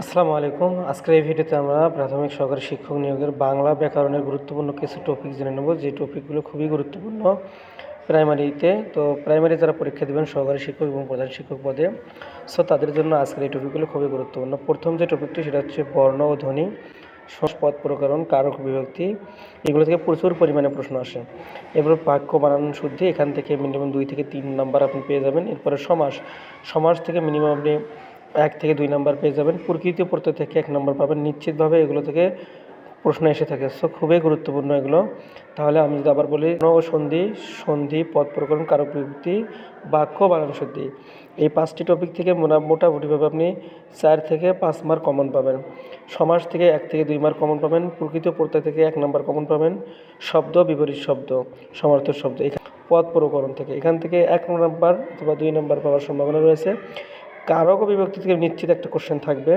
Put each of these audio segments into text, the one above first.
আসসালামু আলাইকুম। আজকের এই ভিডিওতে আমরা প্রাথমিক সহকারী শিক্ষক নিয়োগের বাংলা ব্যাকরণের গুরুত্বপূর্ণ কিছু টপিক জেনে নেব। যে টপিকগুলো খুবই গুরুত্বপূর্ণ প্রাইমারিতে তো প্রাইমারি যারা পরীক্ষা দেবেন, সহকারী শিক্ষক এবং প্রধান শিক্ষক পদে সো তাদের জন্য আজকের এই টপিকগুলো খুবই গুরুত্বপূর্ণ। প্রথম যে টপিকটি সেটা হচ্ছে বর্ণ ও ধ্বনি পদ প্রকরণ, কারক, বিভক্তি, এগুলো থেকে প্রচুর পরিমাণে প্রশ্ন আসে। এরপর বাক্য বানান শুদ্ধি, এখান থেকে মিনিমাম দুই থেকে তিন নাম্বার আপনি পেয়ে যাবেন। এরপরে সমাস সমাস থেকে মিনিমাম আপনি এক থেকে দুই নাম্বার পেয়ে যাবেন। প্রকৃতি প্রত্যয় থেকে এক নাম্বার পাবেন। নিশ্চিতভাবে এগুলো থেকে প্রশ্ন এসে থাকে। সো খুবই গুরুত্বপূর্ণ এগুলো। তাহলে আমি যদি আবার বলি ও সন্ধি সন্ধি, পদ প্রকরণ কারক বিভক্তি, বাক্য বানান শুদ্ধি। এই পাঁচটি টপিক থেকে মোটা মোটামুটিভাবে আপনি চার থেকে পাঁচ মার্ক কমন পাবেন। সমাজ থেকে এক থেকে দুই মার্ক কমন পাবেন। প্রকৃত প্রত্যয় থেকে এক নাম্বার কমন পাবেন। শব্দ, বিপরীত শব্দ সমার্থক শব্দ। পদ প্রকরণ থেকে। এখান থেকে এক নাম্বার অথবা দুই নাম্বার পাওয়ার সম্ভাবনা রয়েছে। কারক বিভক্তি থেকে নিশ্চিত একটা কোশ্চেন থাকবে।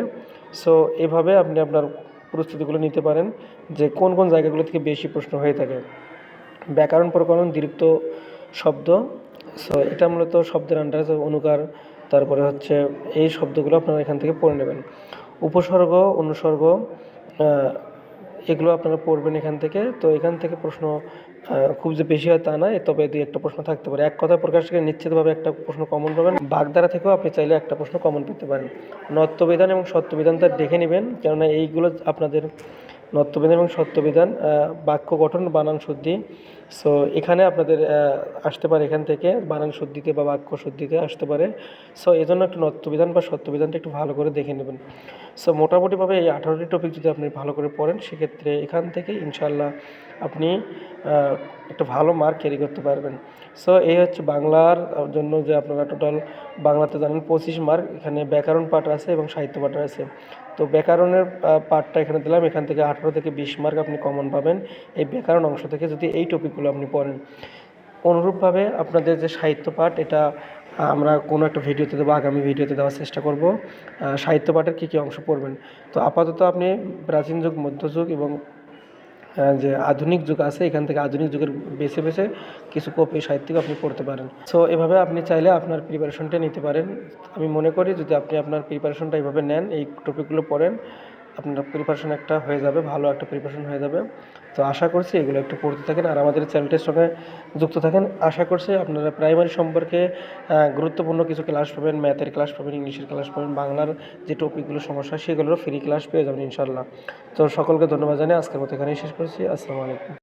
সো এভাবে আপনি আপনার প্রস্তুতিগুলো নিতে পারেন যে কোন কোন জায়গাগুলো থেকে বেশি প্রশ্ন হয়ে থাকে। ব্যাকরণ প্রকরণ, দীর্ঘ শব্দ সো এটা মূলত শব্দের আন্ডার অনুকার, তারপরে হচ্ছে এই শব্দগুলো আপনারা এখান থেকে পড়ে নেবেন। উপসর্গ, অনুসর্গ এগুলো আপনারা পড়বেন এখান থেকে। তো এখান থেকে প্রশ্ন খুব যে বেশি হয় তা নয় তবে দুই একটা প্রশ্ন থাকতে পারে। এক কথা প্রকাশ থেকে নিশ্চিতভাবে একটা প্রশ্ন কমন পাবেন। বাগধারা থেকেও আপনি চাইলে একটা প্রশ্ন কমন পেতে পারেন। নত্যবিধান এবং সত্যবিধানটা দেখে নেবেন, কেননা এইগুলো আপনাদের নত্যবিধান এবং সত্যবিধান বাক্য গঠন, বানান শুদ্ধি। সো এখানে আপনাদের আসতে পারে এখান থেকে, বানান শুদ্ধিতে বা বাক্য শুদ্ধিতে আসতে পারে। সো এই জন্য একটু নত্যবিধান বা সত্যবিধানটা একটু ভালো করে দেখে নেবেন। সো মোটামুটিভাবে এই আঠারোটি টপিক যদি আপনি ভালো করে পড়েন, সেক্ষেত্রে এখান থেকে ইনশাল্লাহ আপনি একটা ভালো মার্ক ক্যারি করতে পারবেন। সো এই হচ্ছে বাংলার জন্য যে আপনারা টোটাল বাংলাতে জানেন পঁচিশ মার্ক এখানে ব্যাকরণ পাঠ আছে এবং সাহিত্য পাঠ আছে। তো, ব্যাকরণের পাঠটা এখানে দিলাম, এখান থেকে আঠারো থেকে বিশ মার্ক আপনি কমন পাবেন। এই ব্যাকরণ অংশ থেকে যদি এই টপিকগুলো আপনি পড়েন, অনুরূপভাবে আপনাদের যে সাহিত্য পাঠ, এটা আমরা কোনো একটা ভিডিওতে দেবো, আগামী ভিডিওতে দেওয়ার চেষ্টা করব। সাহিত্য পাঠের কী কী অংশ পড়বেন? তো আপাতত আপনি প্রাচীন যুগ মধ্যযুগ এবং যে আধুনিক যুগ আছে, এখান থেকে আধুনিক যুগের বেছে বেছে কিছু কপি সাহিত্যিক আপনি পড়তে পারেন। সো এভাবে আপনি চাইলে আপনার প্রিপারেশনটা নিতে পারেন। আমি মনে করি যদি আপনি আপনার প্রিপারেশনটা এইভাবে নেন, এই টপিকগুলো পড়েন আপনার প্রিপারেশন একটা হয়ে যাবে, ভালো একটা প্রিপারেশন হয়ে যাবে। তো আশা করছি এগুলো একটু পড়তে থাকেন আর আমাদের চ্যানেলটির সঙ্গে যুক্ত থাকেন। আশা করছি আপনারা প্রাইমারি সম্পর্কে গুরুত্বপূর্ণ কিছু ক্লাস পাবেন ম্যাথের ক্লাস পাবেন ইংলিশের ক্লাস পাবেন, বাংলার যে টপিকগুলো সমস্যা সেগুলোরও ফ্রি ক্লাস পেয়ে যাবেন ইনশাল্লাহ তো সকলকে ধন্যবাদ জানিয়ে আজকের মতো এখানেই শেষ করছি। আসসালামু আলাইকুম।